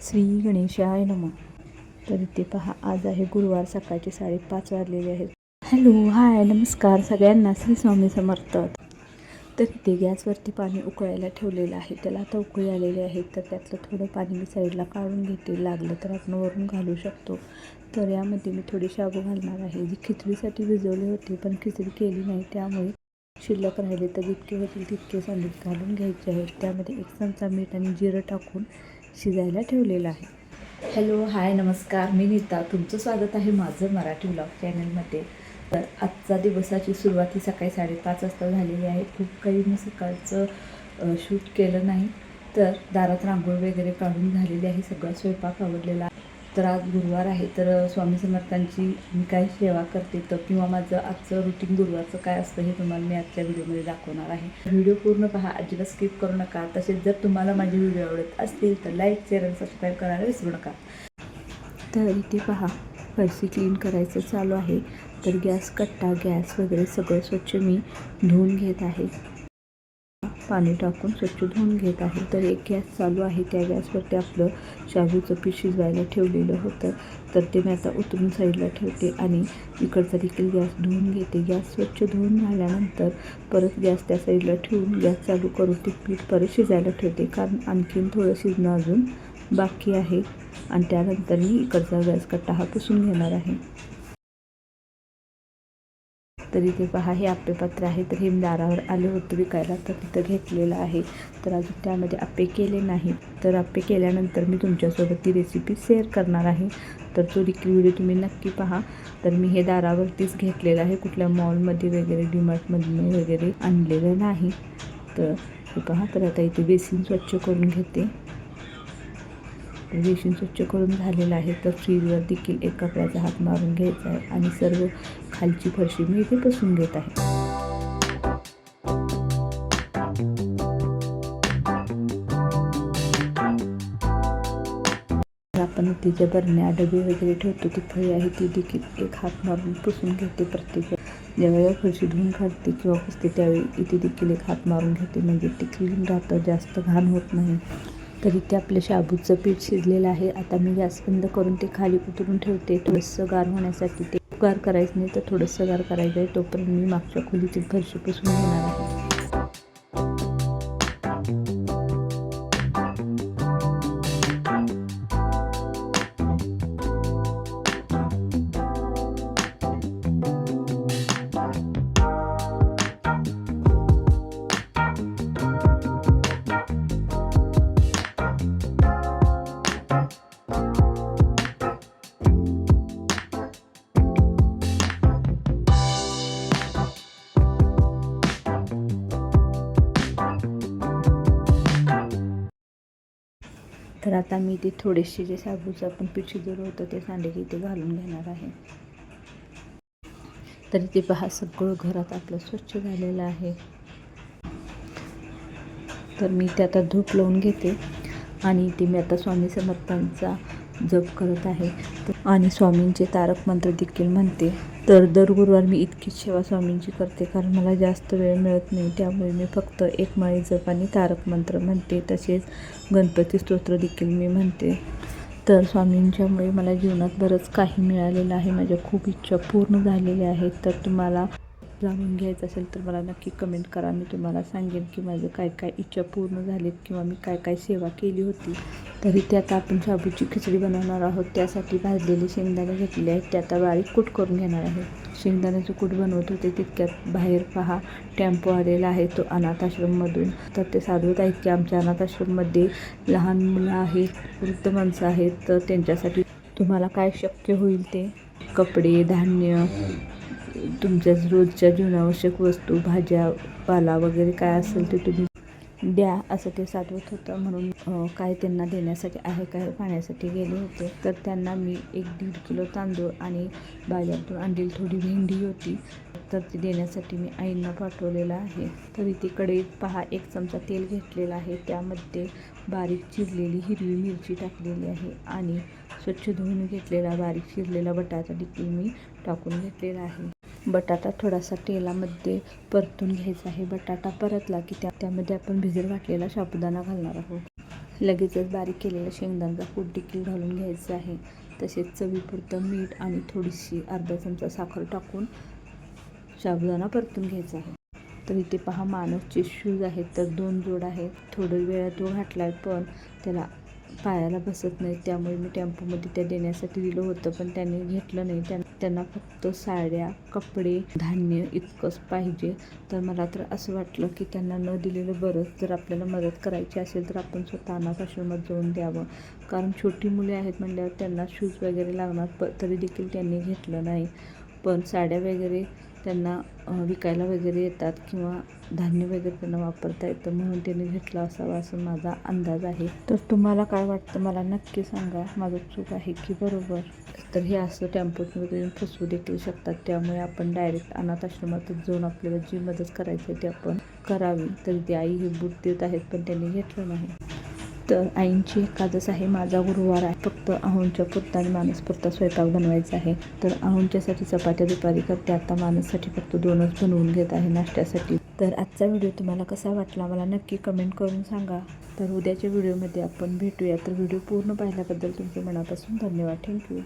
श्री गणेशाय नमः. तर इथे पहा आज आहे गुरुवार सकाळचे साडेपाच वाजलेले आहेत. हॅलो हाय नमस्कार सगळ्यांना श्री स्वामी समर्थ. तर इथे गॅसवरती पाणी उकळायला ठेवलेलं आहे. त्याला आता उकळी आलेले आहेत तर त्यातलं थोडं पाणी मी साईडला काढून घेते. लागलं तर आपण वरून घालू शकतो. तर यामध्ये मी थोडी शाबू घालणार आहे. जी खिचडीसाठी भिजवली होती पण खिचडी केली नाही. त्यामुळे शिल्लक राहिले तर जितके होतील तितके सांडून घालून घ्यायचे आहेत. त्यामध्ये एक चमचा मीठ आणि जिरं टाकून शिजायला ठेवलेलं आहे. हॅलो हाय नमस्कार. मी नीता. तुमचं स्वागत आहे माझं मराठी ब्लॉग चॅनलमध्ये. तर आजचा दिवसाची सुरुवात ही सकाळी साडेपाच वाजता झालेली आहे. खूप काही मी सकाळचं शूट केलं नाही. तर दारात रांगोळ वगैरे काढून झालेली आहे. सगळं स्वयंपाक आवडलेला आहे तर आज गुरुवार आहे तर स्वामी समर्थांची मी काय सेवा करते तर किंवा माझं आजचं रुटीन गुरुवारचं काय असतं हे तुम्हाला मी आजच्या व्हिडिओमध्ये दाखवणार आहे. व्हिडिओ पूर्ण पहा अजिबात स्किप करू नका. तसेच जर तुम्हाला माझे व्हिडिओ आवडत असतील तर लाईक शेअर आणि सबस्क्राईब करायला विसरू नका. तर इथे पहा फरशी क्लीन करायचं चालू आहे. तर गॅस कट्टा गॅस वगैरे सगळं स्वच्छ मी धुवून घेत आहे. पाणी टाकून स्वच्छ धुवून घेत आहे. तर एक गॅस चालू आहे. त्या गॅसवरती आपलं शाबूचं पीठ शिजवायला ठेवलेलं होतं. तर ते मी आता उतरून साईडला ठेवते आणि इकडचा देखील गॅस धुवून घेते. गॅस स्वच्छ धुवून झाल्यानंतर परत गॅस त्या साईडला ठेवून गॅस चालू करून ते पीठ परत शिजायला ठेवते. कारण आणखीन थोडं शिजणं अजून बाकी आहे. आणि त्यानंतर मी इकडचा गॅस कट्टा हा पुसून घेणार आहे. तर इथे पहा हे आप्पेपात्र आहे तर हे दारावर आले होते विकायला तर तिथं घेतलेलं आहे. तर अजून त्यामध्ये आप्पे केले नाही. तर आप्पे केल्यानंतर मी तुमच्यासोबत ती रेसिपी शेअर करणार आहे. तर तो देखील व्हिडिओ तुम्ही नक्की पहा. तर मी हे दारावरतीच घेतलेलं आहे. कुठल्या मॉलमध्ये वगैरे डीमार्टमधून वगैरे आणलेलं नाही. तर हे पहा तर आता इथे बेसिन स्वच्छ करून घेते. बेसिन स्वच्छ करून झालेलं आहे तर फ्रीजवर देखील एक कपड्याचा हात मारून घ्यायचा आहे आणि सर्व खालची फरशी मी इथे पुसून घेत आहे. आपण तिच्या बरण्या डबे वगैरे ठेवतो ती फळी आहे ती देखील एक हात मारून पुसून घेते प्रत्येक ज्यावेळेला फरशी धुवून काढते किंवा पुसते त्यावेळी इथे देखील एक हात मारून घेते. म्हणजे ते क्लीन राहतं जास्त घाण होत नाही. तर इथे आपलं शाबूचं पीठ शिजलेलं आहे. आता मी गॅस बंद करून ते खाली उतरून ठेवते. थोडंसं गार होण्यासाठी ते गार करायचं नाही तर थोडंसं गार करायचं आहे. तोपर्यंत मी मागच्या खोलीची फरशी पुसून घेणार तर आता मी ते थोडेसे जे साबूचं आपण पीठ शिजवलं होतं ते सांडे इथे घालून घेणार आहे. तर इथे पहा सगळं घरात आपलं स्वच्छ झालेलं आहे. तर मी ते आता धूप लावून घेते आणि ते मी आता स्वामी समर्थांचा जप करत आहे. आणि स्वामींचे तारक मंत्र देखील म्हणते तर दर गुरुवार मी इतकीच सेवा स्वामींची करते कारण मला जास्त वेळ मिळत नाही त्यामुळे मी फक्त एक माळी जप आणि तारक मंत्र म्हणते तसेच गणपती स्तोत्र देखील मी म्हणते. तर स्वामींच्यामुळे मला जीवनात बरंच काही मिळालेलं आहे माझ्या खूप इच्छा पूर्ण झालेल्या आहेत. तर तुम्हाला जाणून घ्यायचं असेल तर मला नक्की कमेंट करा. मी तुम्हाला सांगेन की माझं काय काय इच्छा पूर्ण झालीत किंवा मी काय काय सेवा केली होती. तरी ते आता आपण शाबूची खिचडी बनवणार आहोत. त्यासाठी भाजलेले शेंगदाणे घेतले आहेत. ते आता बारीक कूट करून घेणार आहे. शेंगदाण्याचं कूट बनवत होते तितक्यात बाहेर पहा टेम्पो आलेला आहे. तो अनाथ आश्रममधून तर ते साधवत आहेत की आमच्या अनाथ आश्रममध्ये लहान मुलं आहेत वृद्ध माणसं आहेत. तर त्यांच्यासाठी तुम्हाला काय शक्य होईल ते? कपडे धान्य तुमच्या रोजच्या जीवनावश्यक वस्तू भाज्या पाला वगैरे काय असेल ते तुम्ही द्या असं ते साधवत होतं. म्हणून काय त्यांना देण्यासाठी आहे काय पाण्यासाठी गेले होते तर त्यांना मी एक दीड किलो तांदूळ आणि बाजारातून आणलेली थोडी भेंडी होती तर ती देण्यासाठी मी आईंना पाठवलेलं आहे. तर इथे कढईत पहा एक चमचा तेल घेतलेलं आहे. त्यामध्ये बारीक चिरलेली हिरवी मिरची टाकलेली आहे आणि स्वच्छ धुवून घेतलेला बारीक चिरलेला बटाटा देखील मी टाकून घेतलेला आहे. बटाटा थोडासा तेलामध्ये परतून घ्यायचा आहे. बटाटा परतला की त्या त्यामध्ये आपण भिजत घातलेला साबुदाणा घालणार आहोत. लगेचच बारीक केलेला शेंगदाणचा कूट देखील घालून घ्यायचं आहे. तसेच चवीपुरतं मीठ आणि थोडीशी अर्धा चमचा साखर टाकून साबुदाणा परतून घ्यायचा आहे. तर इथे पहा मानसचे शूज आहेत तर दोन जोड आहेत. थोडं वेळा तो घातला आहे पण त्याला पायाला बसत नाही त्यामुळे मी टेम्पोमध्ये त्या देण्यासाठी दिलं होतं पण त्यांनी घेतलं नाही. त्यां त्यांना फक्त साड्या कपडे धान्य इतकंच पाहिजे. तर मला तर असं वाटलं की त्यांना न दिलेलं बरंच जर आपल्याला मदत करायची असेल तर आपण स्वतः अनाथ आश्रमात जाऊन द्यावं. कारण छोटी मुले आहेत म्हणल्यावर त्यांना शूज वगैरे लागणार प तरी देखील त्यांनी घेतलं नाही. पण साड्या वगैरे त्यांना विकायला वगैरे येतात किंवा धान्य वगैरे त्यांना वापरता येतं म्हणून त्यांनी घेतलं असावा असं माझा अंदाज आहे. तर तुम्हाला काय वाटतं? मला नक्की सांगा. माझं चूक आहे की बरोबर? तर हे असं टेम्पोमध्ये वगैरे फसवू देखील शकतात त्यामुळे आपण डायरेक्ट अनाथ आश्रमातच जाऊन आपल्याला जी मदत करायची आहे ती आपण करावी. तरी ती आई हे बूट देत आहेत पण त्यांनी घेतलं नाही. तर आईंची एकादश आहे माझा गुरुवार आहे. फक्त अहोंच्या पुरता आणि मानसपुरता स्वयंपाक बनवायचा आहे. तर अहोंच्यासाठी चपात्या दुपारी करते. आता माणूससाठी फक्त दोनच बनवून घेत आहे नाश्त्यासाठी. तर आजचा व्हिडिओ तुम्हाला कसा वाटला मला नक्की कमेंट करून सांगा. तर उद्याच्या व्हिडिओमध्ये आपण भेटूया. तर व्हिडिओ पूर्ण पाहिल्याबद्दल तुमच्या मनापासून धन्यवाद. थँक्यू.